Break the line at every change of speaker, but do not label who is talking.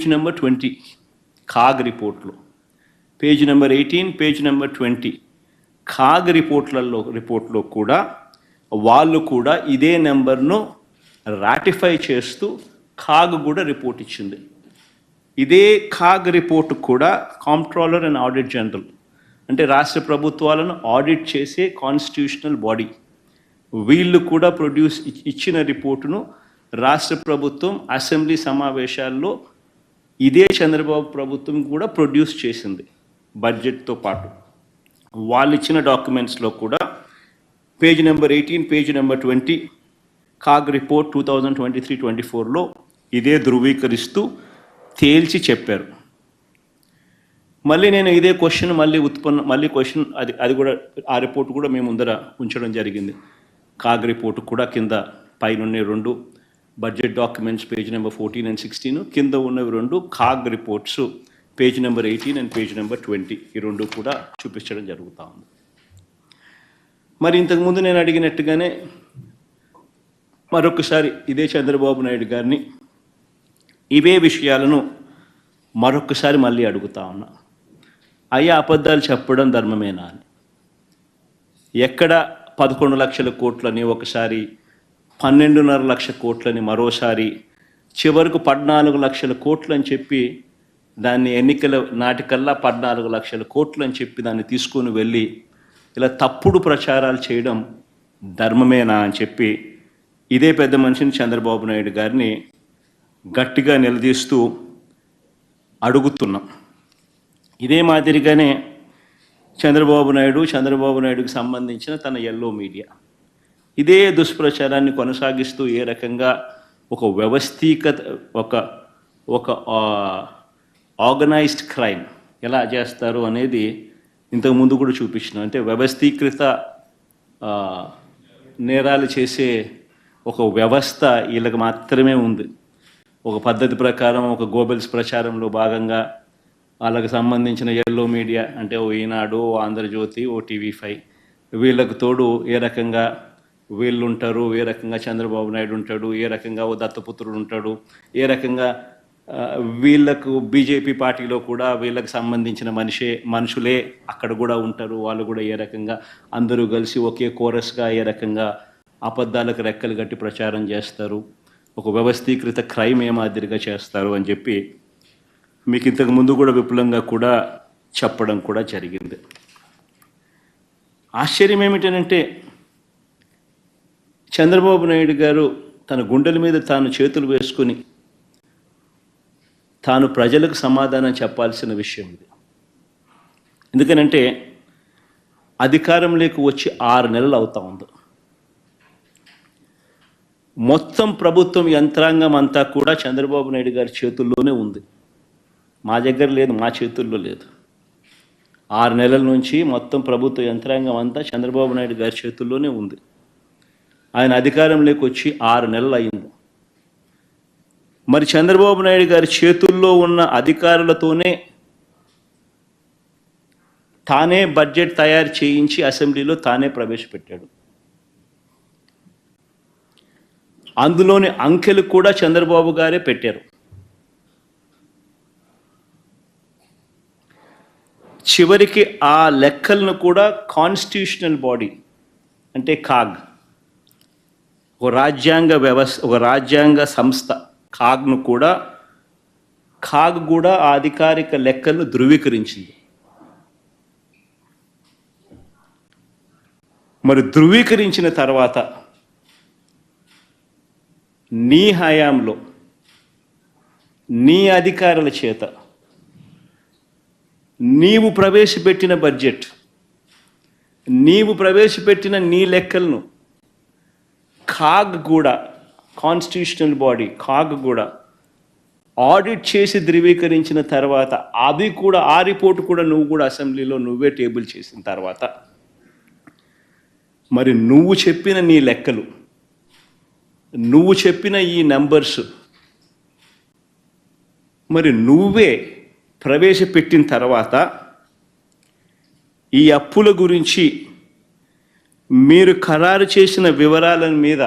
Page number twenty CAG రిపోర్ట్లో page number eighteen page number twenty CAG రిపోర్ట్లలో రిపోర్ట్లో కూడా వాళ్ళు కూడా ఇదే నెంబర్ను రాటిఫై చేస్తూ కాగ్ కూడా రిపోర్ట్ ఇచ్చింది. ఇదే కాగ్ రిపోర్ట్ కూడా కాంప్ట్రోలర్ అండ్ ఆడిట్ జనరల్ అంటే రాష్ట్ర ప్రభుత్వాలను ఆడిట్ చేసే కాన్స్టిట్యూషనల్ బాడీ వీళ్ళు కూడా ప్రొడ్యూస్ ఇచ్చిన రిపోర్టును రాష్ట్ర ప్రభుత్వం అసెంబ్లీ సమావేశాల్లో ఇదే చంద్రబాబు ప్రభుత్వం కూడా ప్రొడ్యూస్ చేసింది బడ్జెట్తో పాటు. వాళ్ళు ఇచ్చిన డాక్యుమెంట్స్లో కూడా page number eighteen page number twenty CAG report two thousand twenty three twenty ఫోర్లో ఇదే ధృవీకరిస్తూ తేల్చి చెప్పారు. మళ్ళీ నేను ఇదే క్వశ్చన్ మళ్ళీ ఉత్పన్న మళ్ళీ క్వశ్చన్ అది అది కూడా ఆ రిపోర్ట్ కూడా మేము ముందర ఉంచడం జరిగింది. కాగ్ రిపోర్ట్ కూడా కింద పైనున్న రెండు budget documents page number fourteen and sixteen కింద ఉన్నవి రెండు CAG reports page number eighteen and page number twenty ఈ రెండు కూడా చూపించడం జరుగుతూ ఉంది. మరి ఇంతకుముందు నేను అడిగినట్టుగానే మరొకసారి ఇదే చంద్రబాబు నాయుడు గారిని ఇవే విషయాలను మరొకసారి మళ్ళీ అడుగుతా ఉన్నా. అయ్యా అబద్ధాలు చెప్పడం ధర్మమేనా అని? ఎక్కడ పదకొండు లక్షల కోట్లని ఒకసారి పన్నెండున్నర లక్ష కోట్లని మరోసారి చివరకు పద్నాలుగు లక్షల కోట్లు అని చెప్పి దాన్ని ఎన్నికల నాటికల్లా పద్నాలుగు లక్షల కోట్లు అని చెప్పి దాన్ని తీసుకొని వెళ్ళి ఇలా తప్పుడు ప్రచారాలు చేయడం ధర్మమేనా అని చెప్పి ఇదే పెద్ద మనిషిని చంద్రబాబు నాయుడు గారిని గట్టిగా నిలదీస్తూ అడుగుతున్నాం. ఇదే మాదిరిగానే చంద్రబాబు నాయుడు చంద్రబాబు నాయుడుకి సంబంధించిన తన ఎల్లో మీడియా ఇదే దుష్ప్రచారాన్ని కొనసాగిస్తూ ఏ రకంగా ఒక వ్యవస్థీకత ఒక ఒక ఆర్గనైజ్డ్ క్రైమ్ ఎలా చేస్తారు అనేది ఇంతకు ముందు కూడా చూపించిన. అంటే వ్యవస్థీకృత నేరాలు చేసే ఒక వ్యవస్థ వీళ్ళకి మాత్రమే ఉంది. ఒక పద్ధతి ప్రకారం ఒక గోబెల్స్ ప్రచారంలో భాగంగా వాళ్ళకి సంబంధించిన ఎల్లో మీడియా అంటే ఓ ఈనాడు ఓ ఆంధ్రజ్యోతి ఓ టీవీ ఫైవ్ వీళ్ళకు తోడు ఏ రకంగా వీళ్ళు ఉంటారు ఏ రకంగా చంద్రబాబు నాయుడు ఉంటాడు ఏ రకంగా ఓ దత్తపుత్రుడు ఉంటాడు ఏ రకంగా వీళ్ళకు బీజేపీ పార్టీలో కూడా వీళ్ళకి సంబంధించిన మనిషే మనుషులే అక్కడ కూడా ఉంటారు. వాళ్ళు కూడా ఏ రకంగా అందరూ కలిసి ఒకే కోరస్గా ఏ రకంగా అబద్ధాలకు రెక్కలు కట్టి ప్రచారం చేస్తారు. ఒక వ్యవస్థీకృత క్రైమ్ ఏ మాదిరిగా చేస్తారు అని చెప్పి మీకు ఇంతకు ముందు కూడా విపులంగా కూడా చెప్పడం కూడా జరిగింది. ఆశ్చర్యం ఏమిటనంటే చంద్రబాబు నాయుడు గారు తన గుండెల మీద తాను చేతులు వేసుకుని తాను ప్రజలకు సమాధానం చెప్పాల్సిన విషయం ఇది. ఎందుకనంటే అధికారంలోకి వచ్చి ఆరు నెలలు అవుతా ఉంది. మొత్తం ప్రభుత్వం యంత్రాంగం అంతా కూడా చంద్రబాబు నాయుడు గారి చేతుల్లోనే ఉంది. మా దగ్గర లేదు మా చేతుల్లో లేదు. ఆరు నెలల నుంచి మొత్తం ప్రభుత్వ యంత్రాంగం అంతా చంద్రబాబు నాయుడు గారి చేతుల్లోనే ఉంది. ఆయన అధికారంలోకి వచ్చి ఆరు నెలలు అయింది మరి చంద్రబాబు నాయుడు గారి చేతుల్లో ఉన్న అధికారులతోనే తానే బడ్జెట్ తయారు చేయించి అసెంబ్లీలో తానే ప్రవేశపెట్టాడు. అందులోని అంకెలు కూడా చంద్రబాబు గారే పెట్టారు. చివరికి ఆ లెక్కలను కూడా కాన్స్టిట్యూషనల్ బాడీ అంటే కాగ్ ఒక రాజ్యాంగ వ్యవస్థ ఒక రాజ్యాంగ సంస్థ కాగ్ను కూడా కాగ్ కూడా ఆ అధికారిక లెక్కలను ధృవీకరించింది. మరి ధృవీకరించిన తర్వాత నీ హయాంలో నీ అధికారుల చేత నీవు ప్రవేశపెట్టిన బడ్జెట్ నీవు ప్రవేశపెట్టిన నీ లెక్కలను కాగ్ కూడా కాన్స్టిట్యూషనల్ బాడీ కాగ్ కూడా ఆడిట్ చేసి ధృవీకరించిన తర్వాత అది కూడా ఆ రిపోర్ట్ కూడా నువ్వు కూడా అసెంబ్లీలో నువ్వే టేబుల్ చేసిన తర్వాత మరి నువ్వు చెప్పిన నీ లెక్కలు నువ్వు చెప్పిన ఈ నెంబర్స్ మరి నువ్వే ప్రవేశపెట్టిన తర్వాత ఈ అప్పుల గురించి మీరు ఖరారు చేసిన వివరాల మీద